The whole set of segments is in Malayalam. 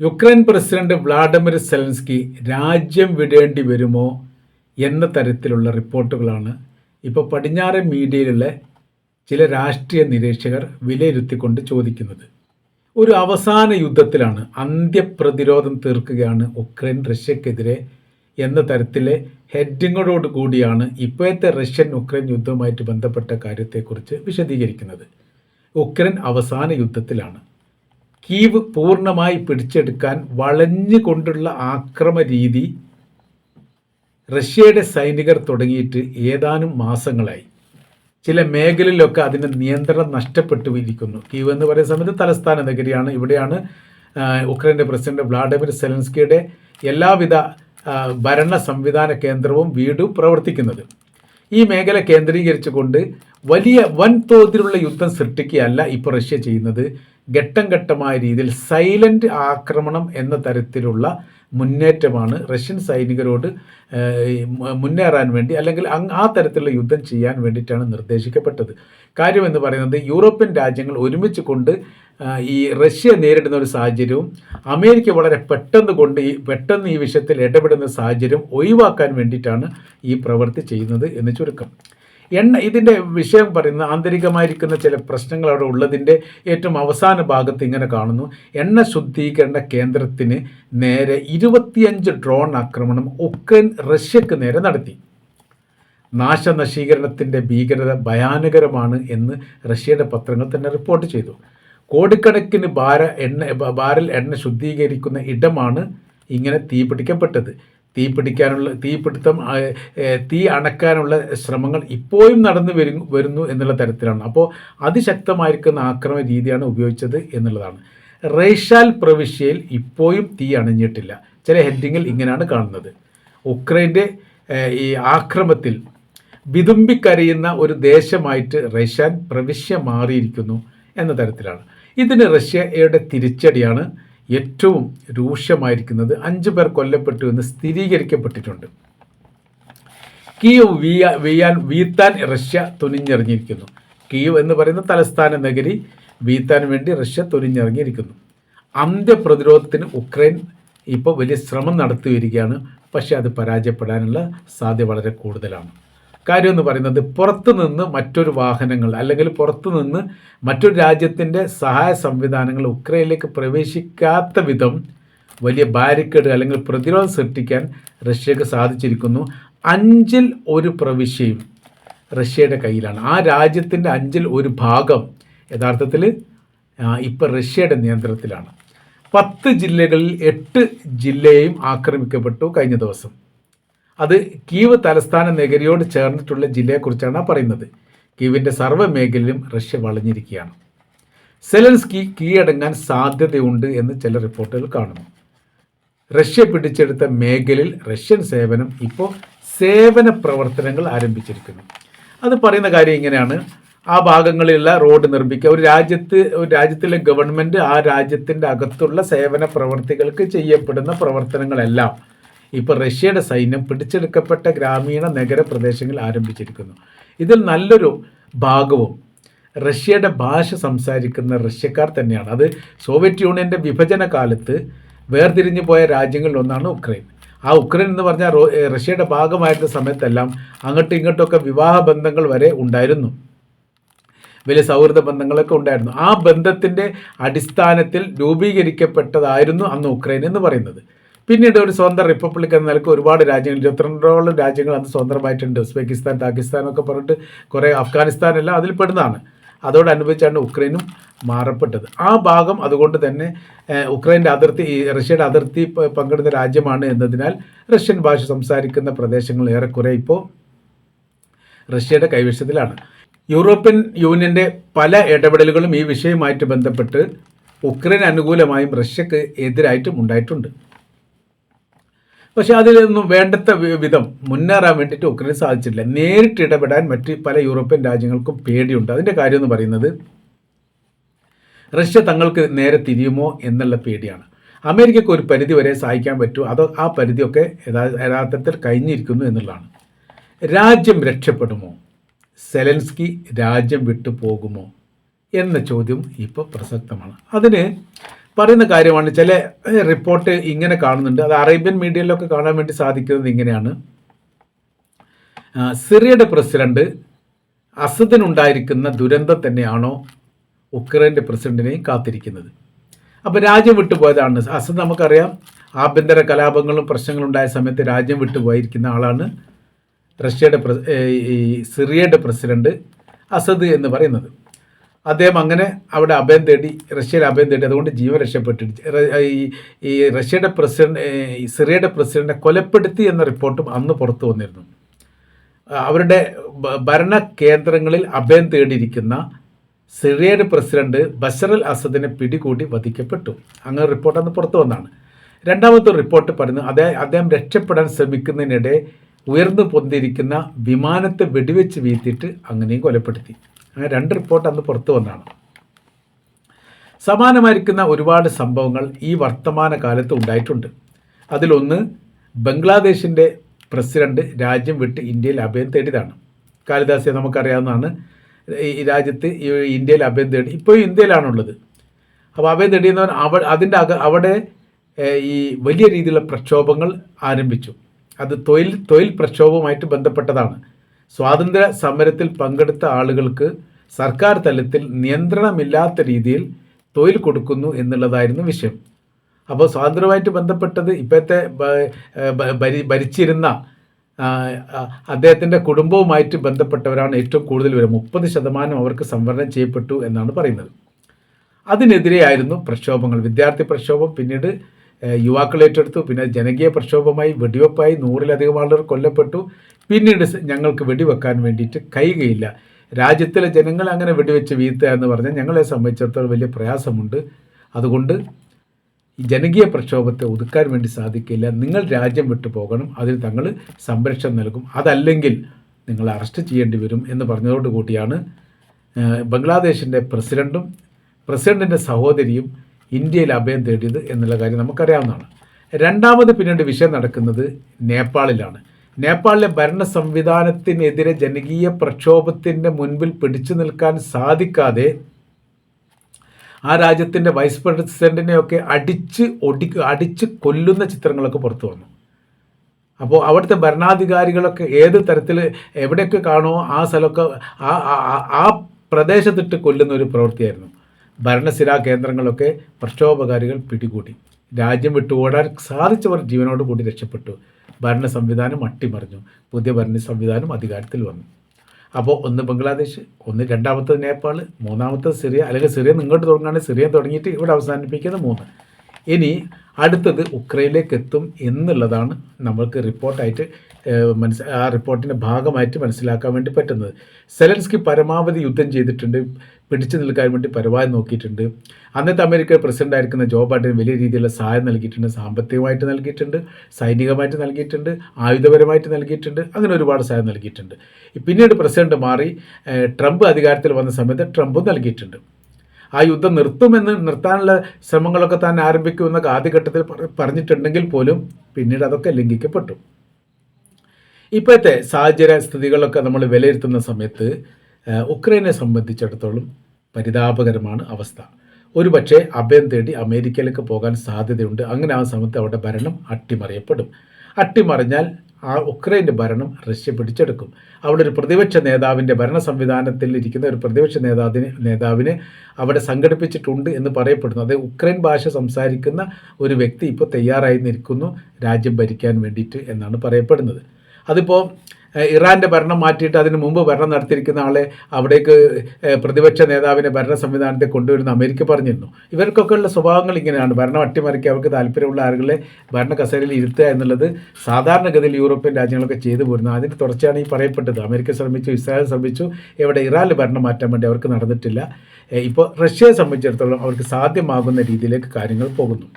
യുക്രൈൻ പ്രസിഡന്റ് വ്ളാഡിമിർ സെലൻസ്കി രാജ്യം വിടേണ്ടി വരുമോ എന്ന തരത്തിലുള്ള റിപ്പോർട്ടുകളാണ് ഇപ്പോൾ പടിഞ്ഞാറൻ മീഡിയയിലുള്ള ചില രാഷ്ട്രീയ നിരീക്ഷകർ വിലയിരുത്തിക്കൊണ്ട് ചോദിക്കുന്നത്. ഒരു അവസാന യുദ്ധത്തിലാണ് അന്ത്യപ്രതിരോധം തീർക്കുകയാണ് ഉക്രൈൻ റഷ്യക്കെതിരെ എന്ന തരത്തിലെ ഹെഡിങ്ങോട് കൂടിയാണ് ഇപ്പോഴത്തെ റഷ്യൻ ഉക്രൈൻ യുദ്ധവുമായിട്ട് ബന്ധപ്പെട്ട കാര്യത്തെക്കുറിച്ച് വിശദീകരിക്കുന്നത്. ഉക്രൈൻ അവസാന യുദ്ധത്തിലാണ്. കീവ് പൂർണമായി പിടിച്ചെടുക്കാൻ വളഞ്ഞുകൊണ്ടുള്ള ആക്രമ രീതി റഷ്യയുടെ സൈനികർ തുടങ്ങിയിട്ട് ഏതാനും മാസങ്ങളായി. ചില മേഖലയിലൊക്കെ അതിന് നിയന്ത്രണം നഷ്ടപ്പെട്ടു ഇരിക്കുന്നു കീവ് എന്ന് പറയുന്ന സമയത്ത് തലസ്ഥാന നഗരിയാണ്. ഇവിടെയാണ് ഉക്രൈന്റെ പ്രസിഡന്റ് വ്ളാഡിമിർ സെലൻസ്കിയുടെ എല്ലാവിധ ഭരണ സംവിധാന കേന്ദ്രവും വീടും പ്രവർത്തിക്കുന്നത്. ഈ മേഖല കേന്ദ്രീകരിച്ചുകൊണ്ട് വലിയ വൻതോതിലുള്ള യുദ്ധം സൃഷ്ടിക്കുകയല്ല ഇപ്പോൾ റഷ്യ ചെയ്യുന്നത്. ഘട്ടം ഘട്ടമായ രീതിയിൽ സൈലന്റ് ആക്രമണം എന്ന തരത്തിലുള്ള മുന്നേറ്റമാണ് റഷ്യൻ സൈനികരോട് മുന്നേറാൻ വേണ്ടി അല്ലെങ്കിൽ ആ തരത്തിലുള്ള യുദ്ധം ചെയ്യാൻ വേണ്ടിയിട്ടാണ് നിർദ്ദേശിക്കപ്പെട്ടത്. കാര്യം എന്ന് പറയുന്നത് യൂറോപ്യൻ രാജ്യങ്ങൾ ഒരുമിച്ച് കൊണ്ട് ഈ റഷ്യ നേരിടുന്ന ഒരു സാഹചര്യവും അമേരിക്ക വളരെ പെട്ടെന്ന് കൊണ്ട് ഈ പെട്ടെന്ന് ഈ വിഷയത്തിൽ ഇടപെടുന്ന സാഹചര്യം ഒഴിവാക്കാൻ വേണ്ടിയിട്ടാണ് ഈ പ്രവൃത്തി ചെയ്യുന്നത് എന്ന് ചുരുക്കം. എണ്ണ ഇതിന്റെ വിഷയം പറയുന്ന ആന്തരികമായിരിക്കുന്ന ചില പ്രശ്നങ്ങൾ അവിടെ ഉള്ളതിന്റെ ഏറ്റവും അവസാന ഭാഗത്ത് ഇങ്ങനെ കാണുന്നു. എണ്ണ ശുദ്ധീകരണ കേന്ദ്രത്തിന് നേരെ ഇരുപത്തിയഞ്ച് ഡ്രോൺ ആക്രമണം ഉക്രൈൻ റഷ്യക്ക് നേരെ നടത്തി. നാശനശീകരണത്തിന്റെ ഭീകരത ഭയാനകരമാണ് എന്ന് റഷ്യയുടെ പത്രങ്ങൾ തന്നെ റിപ്പോർട്ട് ചെയ്തു. കോടിക്കണക്കിന് ഭാര എണ്ണ ബാരൽ എണ്ണ ശുദ്ധീകരിക്കുന്ന ഇടമാണ് ഇങ്ങനെ തീ പിടിക്കപ്പെട്ടത് തീ പിടിക്കാനുള്ള തീപിടുത്തം തീ അണക്കാനുള്ള ശ്രമങ്ങൾ ഇപ്പോഴും നടന്നു വരും വരുന്നു എന്നുള്ള തരത്തിലാണ്. അപ്പോൾ അതിശക്തമായിരിക്കുന്ന ആക്രമ രീതിയാണ് ഉപയോഗിച്ചത് എന്നുള്ളതാണ്. റേഷാൽ പ്രവിശ്യയിൽ ഇപ്പോഴും തീ അണഞ്ഞിട്ടില്ല. ചില ഹെഡിങ്ങിൽ ഇങ്ങനെയാണ് കാണുന്നത്. ഉക്രൈന്റെ ഈ ആക്രമത്തിൽ വിതുമ്പിക്കരയുന്ന ഒരു ദേശമായിട്ട് റഷ്യാൻ പ്രവിശ്യ മാറിയിരിക്കുന്നു എന്ന തരത്തിലാണ്. ഇതിന് റഷ്യയുടെ തിരിച്ചടിയാണ് ഏറ്റവും രൂക്ഷമായിരിക്കുന്നത് അഞ്ച് പേർ കൊല്ലപ്പെട്ടു എന്ന് സ്ഥിരീകരിക്കപ്പെട്ടിട്ടുണ്ട്. കീവ് വീയ വീയാൻ വീത്താൻ റഷ്യ തുനിഞ്ഞിറങ്ങിയിരിക്കുന്നു. കീവ് എന്ന് പറയുന്ന തലസ്ഥാന നഗരി വീത്താൻ വേണ്ടി റഷ്യ തുനിഞ്ഞിറങ്ങിയിരിക്കുന്നു. അന്ത്യപ്രതിരോധത്തിന് ഉക്രൈൻ ഇപ്പോൾ വലിയ ശ്രമം നടത്തി വരികയാണ് പക്ഷേ അത് പരാജയപ്പെടാനുള്ള സാധ്യത വളരെ കൂടുതലാണ്. കാര്യം എന്ന് പറയുന്നത് പുറത്തുനിന്ന് മറ്റൊരു വാഹനങ്ങൾ അല്ലെങ്കിൽ പുറത്തുനിന്ന് മറ്റൊരു രാജ്യത്തിന്റെ സഹായ സംവിധാനങ്ങൾ ഉക്രൈനിലേക്ക് പ്രവേശിക്കാത്ത വിധം വലിയ ബാരിക്കേഡ് അല്ലെങ്കിൽ പ്രതിരോധം സൃഷ്ടിക്കാൻ റഷ്യക്ക് സാധിച്ചിരിക്കുന്നു. അഞ്ചിൽ ഒരു പ്രവിശ്യയും റഷ്യയുടെ കയ്യിലാണ്. ആ രാജ്യത്തിന്റെ അഞ്ചിൽ ഒരു ഭാഗം യഥാർത്ഥത്തിൽ ഇപ്പോൾ റഷ്യയുടെ നിയന്ത്രണത്തിലാണ്. പത്ത് ജില്ലകളിൽ എട്ട് ജില്ലയും ആക്രമിക്കപ്പെട്ടു കഴിഞ്ഞ ദിവസം. അത് കീവ് തലസ്ഥാന നഗരിയോട് ചേർന്നിട്ടുള്ള ജില്ലയെക്കുറിച്ചാണ് പറയുന്നത്. കീവിന്റെ സർവ മേഖലയിലും റഷ്യ വളഞ്ഞിരിക്കുകയാണ്. സെലൻസ്കി കീഴടങ്ങാൻ സാധ്യതയുണ്ട് എന്ന് ചില റിപ്പോർട്ടുകൾ കാണുന്നു. റഷ്യ പിടിച്ചെടുത്ത മേഖലയിൽ റഷ്യൻ സേവനം ഇപ്പോൾ സേവന പ്രവർത്തനങ്ങൾ ആരംഭിച്ചിരിക്കുന്നു. അത് പറയുന്ന കാര്യം ഇങ്ങനെയാണ്. ആ ഭാഗങ്ങളിലുള്ള റോഡ് നിർമ്മിക്കുക ഒരു രാജ്യത്ത് ഒരു രാജ്യത്തിലെ ഗവൺമെന്റ് ആ രാജ്യത്തിന്റെ അകത്തുള്ള സേവന പ്രവർത്തികൾക്ക് ചെയ്യപ്പെടുന്ന പ്രവർത്തനങ്ങളെല്ലാം ഇപ്പോൾ റഷ്യയുടെ സൈന്യം പിടിച്ചെടുക്കപ്പെട്ട ഗ്രാമീണ നഗര പ്രദേശങ്ങൾ ആരംഭിച്ചിരിക്കുന്നു. ഇതിൽ നല്ലൊരു ഭാഗവും റഷ്യയുടെ ഭാഷ സംസാരിക്കുന്ന റഷ്യക്കാർ തന്നെയാണ്. അത് സോവിയറ്റ് യൂണിയന്റെ വിഭജന കാലത്ത് വേർതിരിഞ്ഞു പോയ രാജ്യങ്ങളിലൊന്നാണ് ഉക്രൈൻ. ആ ഉക്രൈൻ എന്ന് പറഞ്ഞാൽ റഷ്യയുടെ ഭാഗമായിരുന്ന സമയത്തെല്ലാം അങ്ങോട്ടും ഇങ്ങോട്ടൊക്കെ വിവാഹ ബന്ധങ്ങൾ വരെ ഉണ്ടായിരുന്നു. വലിയ സൗഹൃദ ബന്ധങ്ങളൊക്കെ ഉണ്ടായിരുന്നു. ആ ബന്ധത്തിന്റെ അടിസ്ഥാനത്തിൽ രൂപീകരിക്കപ്പെട്ടതായിരുന്നു അന്ന് ഉക്രൈൻ എന്ന് പറയുന്നത്. പിന്നീട് ഒരു സ്വന്തം റിപ്പബ്ലിക് എന്ന നിലയ്ക്ക് ഒരുപാട് രാജ്യങ്ങൾ ഇരുപത്തിരണ്ടോളം രാജ്യങ്ങൾ അന്ന് സ്വതന്ത്രമായിട്ടുണ്ട്. ഉസ്ബെക്കിസ്ഥാൻ പാകിസ്ഥാൻ ഒക്കെ പറഞ്ഞിട്ട് കുറേ അഫ്ഗാനിസ്ഥാൻ എല്ലാം അതിൽ പെടുന്നതാണ്. അതോടനുബന്ധിച്ചാണ് ഉക്രൈനും മാറപ്പെട്ടത്. ആ ഭാഗം അതുകൊണ്ട് തന്നെ ഉക്രൈന്റെ അതിർത്തി റഷ്യയുടെ അതിർത്തി പങ്കിടുന്ന രാജ്യമാണ് എന്നതിനാൽ റഷ്യൻ ഭാഷ സംസാരിക്കുന്ന പ്രദേശങ്ങൾ ഏറെക്കുറെ ഇപ്പോൾ റഷ്യയുടെ കൈവശത്തിലാണ്. യൂറോപ്യൻ യൂണിയന്റെ പല ഇടപെടലുകളും ഈ വിഷയവുമായിട്ട് ബന്ധപ്പെട്ട് ഉക്രൈൻ അനുകൂലമായും റഷ്യക്ക് എതിരായിട്ടും ഉണ്ടായിട്ടുണ്ട്. പക്ഷേ അതിലൊന്നും വേണ്ടത്തെ വിധം മുന്നേറാൻ വേണ്ടിയിട്ട് ഉക്രൈന് സാധിച്ചിട്ടില്ല. നേരിട്ട് ഇടപെടാൻ മറ്റ് പല യൂറോപ്യൻ രാജ്യങ്ങൾക്കും പേടിയുണ്ട്. അതിന്റെ കാര്യം എന്ന് പറയുന്നത് റഷ്യ തങ്ങൾക്ക് നേരെ തിരിയുമോ എന്നുള്ള പേടിയാണ്. അമേരിക്കയ്ക്ക് ഒരു പരിധി വരെ സഹായിക്കാൻ പറ്റുമോ? അതോ ആ പരിധിയൊക്കെ യഥാ- യഥാർത്ഥത്തിൽ കഴിഞ്ഞിരിക്കുന്നു എന്നുള്ളതാണ്. രാജ്യം രക്ഷപ്പെടുമോ? സെലൻസ്കി രാജ്യം വിട്ടു പോകുമോ എന്ന ചോദ്യം ഇപ്പോൾ പ്രസക്തമാണ്. അതിന് പറയുന്ന കാര്യമാണ് ചില റിപ്പോർട്ട് ഇങ്ങനെ കാണുന്നുണ്ട്. അത് അറേബ്യൻ മീഡിയയിലൊക്കെ കാണാൻ വേണ്ടി സാധിക്കുന്നത് ഇങ്ങനെയാണ്. സിറിയയുടെ പ്രസിഡന്റ് അസദിനുണ്ടായിരിക്കുന്ന ദുരന്തം തന്നെയാണോ ഉക്രൈന്റെ പ്രസിഡന്റിനെയും കാത്തിരിക്കുന്നത്? അപ്പോൾ രാജ്യം വിട്ടുപോയതാണ് അസദ് നമുക്കറിയാം ആഭ്യന്തര കലാപങ്ങളും പ്രശ്നങ്ങളും ഉണ്ടായ സമയത്ത് രാജ്യം വിട്ടുപോയിരിക്കുന്ന ആളാണ് റഷ്യയുടെ ഈ സിറിയയുടെ പ്രസിഡന്റ് അസദ് എന്ന് പറയുന്നത്. അദ്ദേഹം അങ്ങനെ അവിടെ അഭയം തേടി റഷ്യയിൽ അഭയം തേടി അതുകൊണ്ട് ജീവൻ രക്ഷപ്പെട്ടിട്ട് ഈ ഈ റഷ്യയുടെ പ്രസിഡന്റ് സിറിയയുടെ പ്രസിഡന്റിനെ കൊലപ്പെടുത്തി എന്ന റിപ്പോർട്ടും അന്ന് പുറത്തു വന്നിരുന്നു. അവരുടെ ഭരണ കേന്ദ്രങ്ങളിൽ അഭയം തേടിയിരിക്കുന്ന സിറിയയുടെ പ്രസിഡന്റ് ബഷറൽ അസദിനെ പിടികൂടി വധിക്കപ്പെട്ടു. അങ്ങനെ റിപ്പോർട്ട് അന്ന് പുറത്തു വന്നാണ്. രണ്ടാമത്തെ റിപ്പോർട്ട് പറയുന്നു അദ്ദേഹം അദ്ദേഹം രക്ഷപ്പെടാൻ ശ്രമിക്കുന്നതിനിടെ ഉയർന്നു പൊന്തിരിക്കുന്ന വിമാനത്തെ വെടിവെച്ച് വീഴ്ത്തിയിട്ട് അങ്ങനെയും കൊലപ്പെടുത്തി. രണ്ട് റിപ്പോർട്ട് അന്ന് പുറത്തു വന്നതാണ് സമാനമായിരിക്കുന്ന ഒരുപാട് സംഭവങ്ങൾ ഈ വർത്തമാന കാലത്ത് ഉണ്ടായിട്ടുണ്ട്. അതിലൊന്ന് ബംഗ്ലാദേശിന്റെ പ്രസിഡന്റ് രാജ്യം വിട്ട് ഇന്ത്യയിൽ അഭയം തേടിയതാണ്. കാളിദാസിയെ നമുക്കറിയാവുന്നതാണ്. ഈ രാജ്യത്ത് ഇന്ത്യയിൽ അഭയം തേടി ഇപ്പോഴും ഇന്ത്യയിലാണുള്ളത്. അപ്പോൾ അഭയം തേടിയെന്നവൻ അവ അതിന്റെ അക അവിടെ ഈ വലിയ രീതിയിലുള്ള പ്രക്ഷോഭങ്ങൾ ആരംഭിച്ചു. അത് തൊഴിൽ തൊഴിൽ പ്രക്ഷോഭവുമായിട്ട് ബന്ധപ്പെട്ടതാണ്. സ്വാതന്ത്ര്യ സമരത്തിൽ പങ്കെടുത്ത ആളുകൾക്ക് സർക്കാർ തലത്തിൽ നിയന്ത്രണമില്ലാത്ത രീതിയിൽ തൊഴിൽ കൊടുക്കുന്നു എന്നുള്ളതായിരുന്നു വിഷയം. അപ്പോൾ സ്വാതന്ത്ര്യവുമായിട്ട് ബന്ധപ്പെട്ടത് ഇപ്പോഴത്തെ ഭരിച്ചിരുന്ന അദ്ദേഹത്തിന്റെ കുടുംബവുമായിട്ട് ബന്ധപ്പെട്ടവരാണ് ഏറ്റവും കൂടുതൽ വരും മുപ്പത് ശതമാനം അവർക്ക് സംവരണം ചെയ്യപ്പെട്ടു എന്നാണ് പറയുന്നത്. അതിനെതിരെയായിരുന്നു പ്രക്ഷോഭങ്ങൾ. വിദ്യാർത്ഥി പ്രക്ഷോഭം പിന്നീട് യുവാക്കൾ ഏറ്റെടുത്തു. പിന്നെ ജനകീയ പ്രക്ഷോഭമായി വെടിവെപ്പായി നൂറിലധികം ആളുകൾ കൊല്ലപ്പെട്ടു. പിന്നീട് ഞങ്ങൾക്ക് വെടിവെക്കാൻ വേണ്ടിയിട്ട് കഴിയുകയില്ല. രാജ്യത്തിലെ ജനങ്ങൾ അങ്ങനെ വെടിവെച്ച് വീഴ്ത്തുക എന്ന് പറഞ്ഞാൽ ഞങ്ങളെ സംബന്ധിച്ചിടത്തോളം വലിയ പ്രയാസമുണ്ട്. അതുകൊണ്ട് ഈ ജനകീയ പ്രക്ഷോഭത്തെ ഒതുക്കാൻ വേണ്ടി സാധിക്കില്ല. നിങ്ങൾ രാജ്യം വിട്ടു പോകണം. അതിന് തങ്ങൾ സംരക്ഷണം നൽകും. അതല്ലെങ്കിൽ നിങ്ങൾ അറസ്റ്റ് ചെയ്യേണ്ടി വരും എന്ന് പറഞ്ഞതോട് കൂടിയാണ് ബംഗ്ലാദേശിന്റെ പ്രസിഡന്റും പ്രസിഡന്റിന്റെ സഹോദരിയും ഇന്ത്യയിൽ അഭയം തേടിയത് എന്നുള്ള കാര്യം നമുക്കറിയാവുന്നതാണ്. രണ്ടാമത് പിന്നീട് വിഷയം നടക്കുന്നത് നേപ്പാളിലാണ്. നേപ്പാളിലെ ഭരണ സംവിധാനത്തിനെതിരെ ജനകീയ പ്രക്ഷോഭത്തിന്റെ മുൻപിൽ പിടിച്ചു നിൽക്കാൻ സാധിക്കാതെ ആ രാജ്യത്തിന്റെ വൈസ് പ്രസിഡന്റിനെയൊക്കെ അടിച്ച് ഒടി അടിച്ച് കൊല്ലുന്ന ചിത്രങ്ങളൊക്കെ പുറത്തു വന്നു. അപ്പോൾ അവിടുത്തെ ഭരണാധികാരികളൊക്കെ ഏത് തരത്തിൽ എവിടെയൊക്കെ കാണുമോ ആ സ്ഥലമൊക്കെ ആ ആ- പ്രദേശത്തിട്ട് കൊല്ലുന്ന ഒരു പ്രവൃത്തിയായിരുന്നു. ഭരണസിരാ കേന്ദ്രങ്ങളൊക്കെ പ്രക്ഷോഭകാരികൾ പിടികൂടി. രാജ്യം വിട്ടു ഓടാൻ സാധിച്ചവർ ജീവനോട് കൂടി രക്ഷപ്പെട്ടു. ഭരണ സംവിധാനം അട്ടിമറിഞ്ഞു. പുതിയ ഭരണ സംവിധാനം അധികാരത്തിൽ വന്നു. അപ്പോൾ ഒന്ന് ബംഗ്ലാദേശ് ഒന്ന് രണ്ടാമത്തത് നേപ്പാൾ മൂന്നാമത്തത് സിറിയ അല്ലെങ്കിൽ സിറിയ ഇങ്ങോട്ട് തുടങ്ങുകയാണ് സിറിയ തുടങ്ങിയിട്ട് ഇവിടെ അവസാനിപ്പിക്കുന്നത് മൂന്ന്. ഇനി അടുത്തത് ഉക്രൈനിലേക്ക് എത്തും എന്നുള്ളതാണ് നമ്മൾക്ക് റിപ്പോർട്ടായിട്ട് മനസ്സ് ആ റിപ്പോർട്ടിന്റെ ഭാഗമായിട്ട് മനസ്സിലാക്കാൻ വേണ്ടി പറ്റുന്നത്. സെലൻസ്കി പരമാവധി യുദ്ധം ചെയ്തിട്ടുണ്ട്. പിടിച്ചു നിൽക്കാൻ വേണ്ടി പരമാവധി നോക്കിയിട്ടുണ്ട്. അന്നത്തെ അമേരിക്ക പ്രസിഡന്റ് ആയിരിക്കുന്ന ജോ ബൈഡൻ വലിയ രീതിയിലുള്ള സഹായം നൽകിയിട്ടുണ്ട്. സാമ്പത്തികമായിട്ട് നൽകിയിട്ടുണ്ട്. സൈനികമായിട്ട് നൽകിയിട്ടുണ്ട്. ആയുധപരമായിട്ട് നൽകിയിട്ടുണ്ട്. അങ്ങനെ ഒരുപാട് സഹായം നൽകിയിട്ടുണ്ട്. പിന്നീട് പ്രസിഡന്റ് മാറി ട്രംപ് അധികാരത്തിൽ വന്ന സമയത്ത് ട്രംപും നൽകിയിട്ടുണ്ട്. ആ യുദ്ധം നിർത്തുമെന്ന് നിർത്താനുള്ള ശ്രമങ്ങളൊക്കെ താൻ ആരംഭിക്കുമെന്നൊക്കെ ആദ്യഘട്ടത്തിൽ പറ- പറഞ്ഞിട്ടുണ്ടെങ്കിൽ പോലും പിന്നീട് അതൊക്കെ ലംഘിക്കപ്പെട്ടു. ഇപ്പോഴത്തെ സാഹചര്യ സ്ഥിതികളൊക്കെ നമ്മൾ വിലയിരുത്തുന്ന സമയത്ത് ഉക്രൈനെ സംബന്ധിച്ചിടത്തോളം പരിതാപകരമാണ് അവസ്ഥ. ഒരുപക്ഷെ അഭയം തേടി അമേരിക്കയിലേക്ക് പോകാൻ സാധ്യതയുണ്ട്. അങ്ങനെ ആ സമയത്ത് അവിടെ ഭരണം അട്ടിമറിയപ്പെടും. അട്ടിമറിഞ്ഞാൽ ആ ഉക്രൈന്റെ ഭരണം റഷ്യ പിടിച്ചെടുക്കും. അവിടെ ഒരു പ്രതിപക്ഷ നേതാവിന്റെ ഭരണ സംവിധാനത്തിൽ ഇരിക്കുന്ന ഒരു പ്രതിപക്ഷ നേതാവിന് നേതാവിനെ അവിടെ സംഘടിപ്പിച്ചിട്ടുണ്ട് എന്ന് പറയപ്പെടുന്നു. അത് ഉക്രൈൻ ഭാഷ സംസാരിക്കുന്ന ഒരു വ്യക്തി ഇപ്പോൾ തയ്യാറായി നിൽക്കുന്നു. രാജ്യം ഭരിക്കാൻ വേണ്ടിയിട്ട് എന്നാണ് പറയപ്പെടുന്നത്. അതിപ്പോൾ ഇറാന്റെ ഭരണം മാറ്റിയിട്ട് അതിന് മുമ്പ് ഭരണം നടത്തിയിരിക്കുന്ന ആളെ അവിടേക്ക് പ്രതിപക്ഷ നേതാവിനെ ഭരണ സംവിധാനത്തെ കൊണ്ടുവരുന്ന അമേരിക്ക പറഞ്ഞിരുന്നു. ഇവർക്കൊക്കെ ഉള്ള സ്വഭാവങ്ങൾ ഇങ്ങനെയാണ്. ഭരണം അട്ടിമറിക്കുക അവർക്ക് താല്പര്യമുള്ള ആളുകളെ ഭരണ കസേരയിൽ ഇരുത്തുക എന്നുള്ളത് സാധാരണഗതിയിൽ യൂറോപ്യൻ രാജ്യങ്ങളൊക്കെ ചെയ്തു പോരുന്നത് അതിന് തുടർച്ചയാണ് ഈ പറയപ്പെട്ടത്. അമേരിക്ക ശ്രമിച്ചു ഇസ്രായേൽ ശ്രമിച്ചു. ഇവിടെ ഇറാനിൽ ഭരണം മാറ്റാൻ വേണ്ടി അവർക്ക് നടന്നിട്ടില്ല. ഇപ്പോൾ റഷ്യയെ സംബന്ധിച്ചിടത്തോളം അവർക്ക് സാധ്യമാകുന്ന രീതിയിലേക്ക് കാര്യങ്ങൾ പോകുന്നു.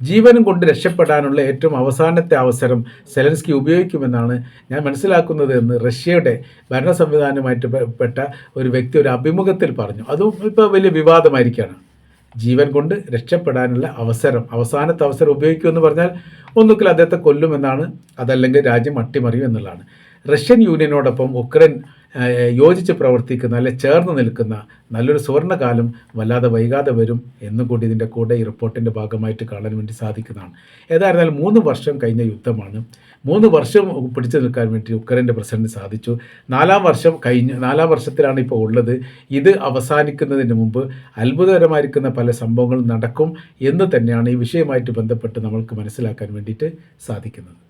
ജീവനും കൊണ്ട് രക്ഷപ്പെടാനുള്ള ഏറ്റവും അവസാനത്തെ അവസരം സെലൻസ്കി ഉപയോഗിക്കുമെന്നാണ് ഞാൻ മനസ്സിലാക്കുന്നത് എന്ന് റഷ്യയുടെ ഭരണ സംവിധാനവുമായിട്ട് പെട്ട ഒരു വ്യക്തി ഒരു അഭിമുഖത്തിൽ പറഞ്ഞു. അതും ഇപ്പോൾ വലിയ വിവാദമായിരിക്കുകയാണ് ജീവൻ കൊണ്ട് രക്ഷപ്പെടാനുള്ള അവസരം അവസാനത്തെ അവസരം ഉപയോഗിക്കുമെന്ന് പറഞ്ഞാൽ ഒന്നുകിൽ അദ്ദേഹത്തെ കൊല്ലുമെന്നാണ് അതല്ലെങ്കിൽ രാജ്യം അട്ടിമറിയും എന്നുള്ളതാണ്. റഷ്യൻ യൂണിയനോടൊപ്പം ഉക്രൈൻ യോജിച്ച് പ്രവർത്തിക്കുന്ന അല്ലെ ചേർന്ന് നിൽക്കുന്ന നല്ലൊരു സുവർണകാലം വല്ലാതെ വൈകാതെ വരും എന്നും കൂടി ഇതിന്റെ കൂടെ ഈ റിപ്പോർട്ടിന്റെ ഭാഗമായിട്ട് കാണാൻ വേണ്ടി സാധിക്കുന്നതാണ്. ഏതായിരുന്നാലും മൂന്ന് വർഷം കഴിഞ്ഞ യുദ്ധമാണ്. മൂന്ന് വർഷം പിടിച്ചു നിൽക്കാൻ വേണ്ടി ഉക്രൈന്റെ പ്രസിഡന്റ് സാധിച്ചു. നാലാം വർഷം കഴിഞ്ഞ് നാലാം വർഷത്തിലാണ് ഇപ്പോൾ ഉള്ളത്. ഇത് അവസാനിക്കുന്നതിന് മുമ്പ് അത്ഭുതകരമായിരിക്കുന്ന പല സംഭവങ്ങളും നടക്കും എന്ന് തന്നെയാണ് ഈ വിഷയമായിട്ട് ബന്ധപ്പെട്ട് നമ്മൾക്ക് മനസ്സിലാക്കാൻ വേണ്ടിയിട്ട് സാധിക്കുന്നത്.